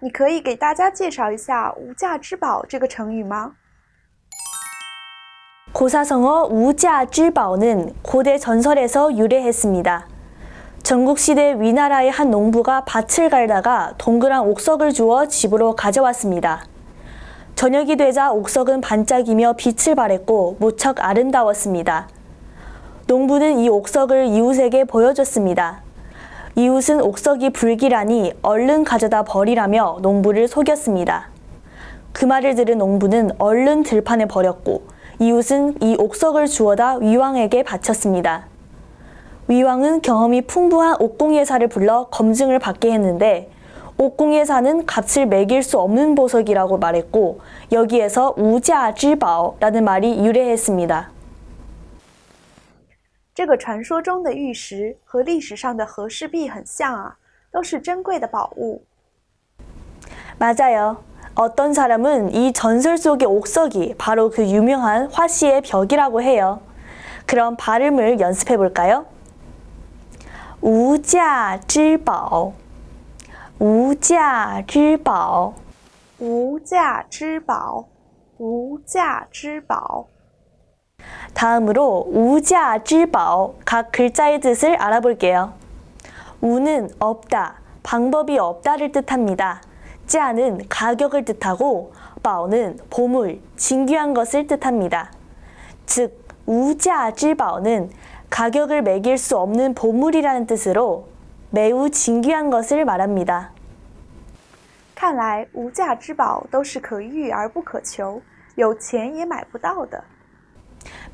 你可以给大家介绍一下“无价之宝”这个成语吗？ 고사성어 우자지바오는 고대 전설에서 유래했습니다. 전국시대 위나라의 한 농부가 밭을 갈다가 동그란 옥석을 주워 집으로 가져왔습니다. 저녁이 되자 옥석은 반짝이며 빛을 발했고 무척 아름다웠습니다. 농부는 이 옥석을 이웃에게 보여줬습니다. 이웃은 옥석이 불길하니 얼른 가져다 버리라며 농부를 속였습니다. 그 말을 들은 농부는 얼른 들판에 버렸고 이웃은 이 옥석을 주워다 위왕에게 바쳤습니다. 위왕은 경험이 풍부한 옥공예사를 불러 검증을 받게 했는데 옥공예사는 값을 매길 수 없는 보석이라고 말했고 여기에서 우자지바오라는 말이 유래했습니다. 这个传说中的玉石和历史上的和氏璧很像啊，都是珍贵的宝物。 맞아요. 어떤 사람은 이 전설 속의 옥석이 바로 그 유명한 화씨의 벽이라고 해요. 그럼 발음을 연습해 볼까요? 우자지바오 우자지바오 无价之宝，无价之宝。 다음으로 우자지바오 각 글자의 뜻을 알아볼게요. 우는 없다, 방법이 없다를 뜻합니다. 짜는 가격을 뜻하고 바오는 보물, 진귀한 것을 뜻합니다. 즉 우자지바오는 가격을 매길 수 없는 보물이라는 뜻으로 매우 진귀한 것을 말합니다. 看来无价之宝都是可遇而不可求，有钱也买不到的。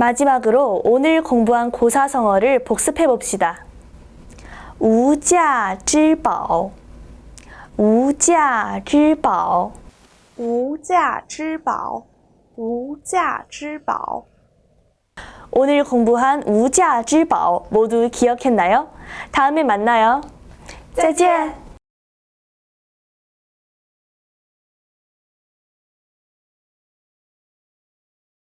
마지막으로 오늘 공부한 고사성어를 복습해 봅시다. 우자之宝, 우자之宝, 无价之宝，无价之宝。 오늘 공부한 우자之宝 모두 기억했나요? 다음에 만나요. 再见.